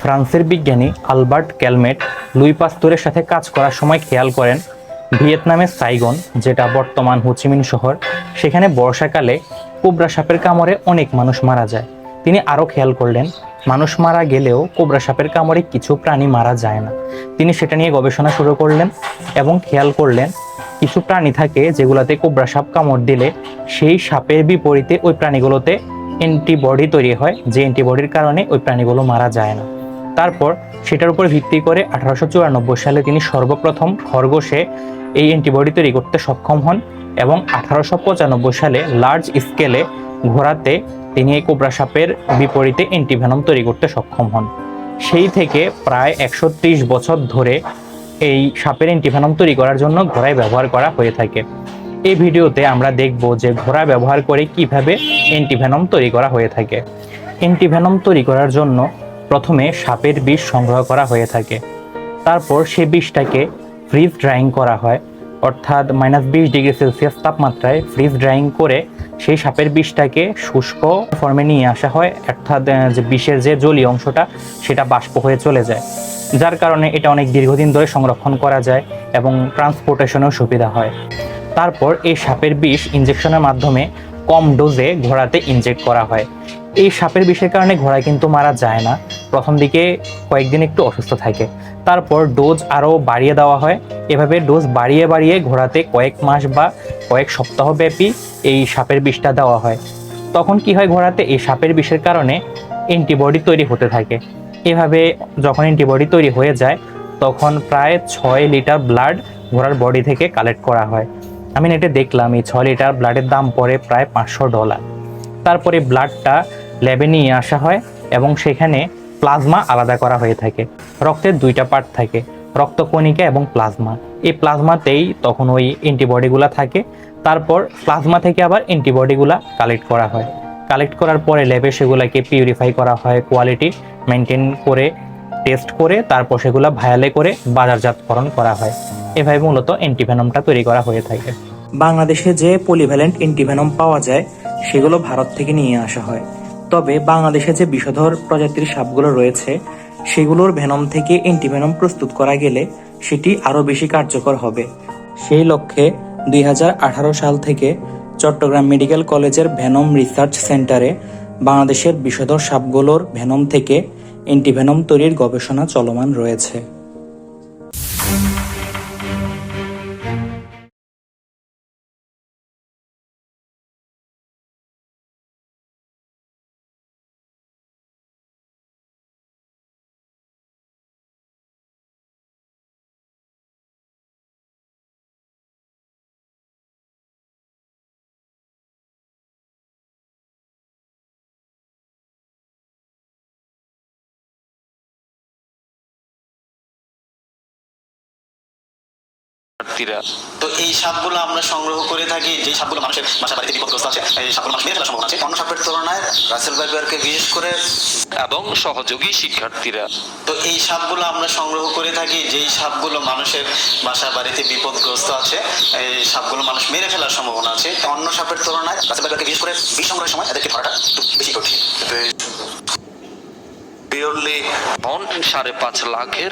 ফ্রান্সের বিজ্ঞানী Albert Calmette Luis পাস্তুরের সাথে কাজ করার সময় খেয়াল করেন, ভিয়েতনামের সাইগন, যেটা বর্তমান হোচিমিন শহর, সেখানে বর্ষাকালে কোবরা সাপের কামড়ে অনেক মানুষ মারা যায়। তিনি আরও খেয়াল করলেন, মানুষ মারা গেলেও কোবরা সাপের কামড়ে কিছু প্রাণী মারা যায় না। তিনি সেটা নিয়ে গবেষণা শুরু করলেন এবং খেয়াল করলেন, কিছু প্রাণী থাকে যেগুলোতে কোবরা সাপ কামড় দিলে সেই সাপের বিপরীতে ওই প্রাণীগুলোতে অ্যান্টিবডি তৈরি হয়, যে অ্যান্টিবডির কারণে ওই প্রাণীগুলো মারা যায় না। তারপর সেটার উপর ভিত্তি করে আঠারোশো চুরানব্বই সালে তিনি সর্বপ্রথম খরগোশে এই অ্যান্টিবডি তৈরি করতে সক্ষম হন এবং আঠারোশো পঁচানব্বই সালে লার্জ স্কেলে ঘোড়াতে তিনি এই কোবরা সাপের বিপরীতে অ্যান্টিভেনম তৈরি করতে সক্ষম হন। সেই থেকে প্রায় একশো ত্রিশ বছর ধরে এই সাপের অ্যান্টিভেনম তৈরি করার জন্য ঘোড়ায় ব্যবহার করা হয়ে থাকে। এই ভিডিওতে আমরা দেখব যে ঘোড়া ব্যবহার করে কীভাবে অ্যান্টিভেনম তৈরি করা হয়ে থাকে। অ্যান্টিভেনম তৈরি করার জন্য প্রথমে সাপের বিষ সংগ্রহ করা হয়ে থাকে। তারপর সে বিষটাকে ফ্রিজ ড্রাইং করা হয়, অর্থাৎ মাইনাস বিশ ডিগ্রি সেলসিয়াস তাপমাত্রায় ফ্রিজ ড্রাইং করে সেই সাপের বিষটাকে শুষ্ক ফর্মে নিয়ে আসা হয়, অর্থাৎ যে বিষের যে জলীয় অংশটা, সেটা বাষ্প হয়ে চলে যায়। যার কারণে এটা অনেক দীর্ঘদিন ধরে সংরক্ষণ করা যায় এবং ট্রান্সপোর্টেশনেও সুবিধা হয়। তারপর এই সাপের বিষ ইঞ্জেকশনের মাধ্যমে কম ডোজে ঘোড়াতে ইনজেক্ট করা হয়। এই সাপের বিষের কারণে ঘোড়া কিন্তু মারা যায় না। প্রথম দিকে কয়েকদিন একটু অসুস্থ থাকে। তারপর ডোজ আরও বাড়িয়ে দেওয়া হয়। এভাবে ডোজ বাড়িয়ে বাড়িয়ে ঘোড়াতে কয়েক মাস বা কয়েক সপ্তাহ ব্যাপী এই সাপের বিষটা দেওয়া হয়। তখন কি হয় ঘোড়াতে? এই সাপের বিষের কারণে অ্যান্টিবডি তৈরি হতে থাকে। এভাবে যখন অ্যান্টিবডি তৈরি হয়ে যায়, তখন প্রায় ছয় লিটার ব্লাড ঘোড়ার বডি থেকে কালেক্ট করা হয়। আমি নেটে দেখলাম, এই ছয় লিটার ব্লাডের দাম পড়ে প্রায় পাঁচশো ডলার তারপরে ব্লাডটা ল্যাবে নিয়ে আসা হয় এবং সেখানে প্লাজমা আলাদা করা হয়ে থাকে। রক্তের দুইটা পার্ট থাকে, রক্তকণিকা এবং প্লাজমা। এই প্লাজমাতেই তখন ওই অ্যান্টিবডিগুলো থাকে। তারপর প্লাজমা থেকে আবার অ্যান্টিবডিগুলা কালেক্ট করা হয়। কালেক্ট করার পরে ল্যাবে সেগুলোকে পিউরিফাই করা হয় কোয়ালিটি মেনটেন করে টেস্ট করে, তারপর সেগুলো ভায়ালে করে বাজারজাতকরণ করা হয়। এভাবে মূলত অ্যান্টিভেনমটা তৈরি করা হয়ে থাকে। বাংলাদেশে যে পলিভ্যালেন্ট অ্যান্টিভেনম পাওয়া যায়, সেগুলো ভারত থেকে নিয়ে আসা হয়। তবে বাংলাদেশে যে বিষধর প্রজাতির সাপগুলো রয়েছে, সেগুলোর ভেনম থেকে অ্যান্টিভেনম প্রস্তুত করা গেলে সেটি আরও বেশি কার্যকর হবে। সেই লক্ষ্যে দুই হাজার আঠারো সাল থেকে চট্টগ্রাম মেডিকেল কলেজের ভেনম রিসার্চ সেন্টারে বাংলাদেশের বিষধর সাপগুলোর ভেনম থেকে অ্যান্টিভেনম তৈরির গবেষণা চলমান রয়েছে। শিক্ষার্থীরা তো এই সাপগুলো আমরা সংগ্রহ করে থাকি যে সাপগুলো মানুষের বাসা বাড়িতে বিপদগ্রস্ত আছে এই সাপগুলো মানুষ মেরে ফেলার সম্ভাবনা আছে অন্য সাপের তুলনায় রাসেল ভাইবারকে বিশেষ করে এবং সহযোগী শিক্ষার্থীরা। তো এই সাপগুলো আমরা সংগ্রহ করে থাকি যেই সাপগুলো মানুষের বাসা বাড়িতে বিপদগ্রস্ত আছে এই সাপগুলো মানুষ মেরে ফেলার সম্ভাবনা আছে। অন্য সাপের তুলনায় রাসেল ভাইবারকে বিশেষ করে বিষ সংগ্রহের সময় এদেরকে ধরাটা বেশি কঠিন। পিওরলি সাড়ে পাঁচ লাখের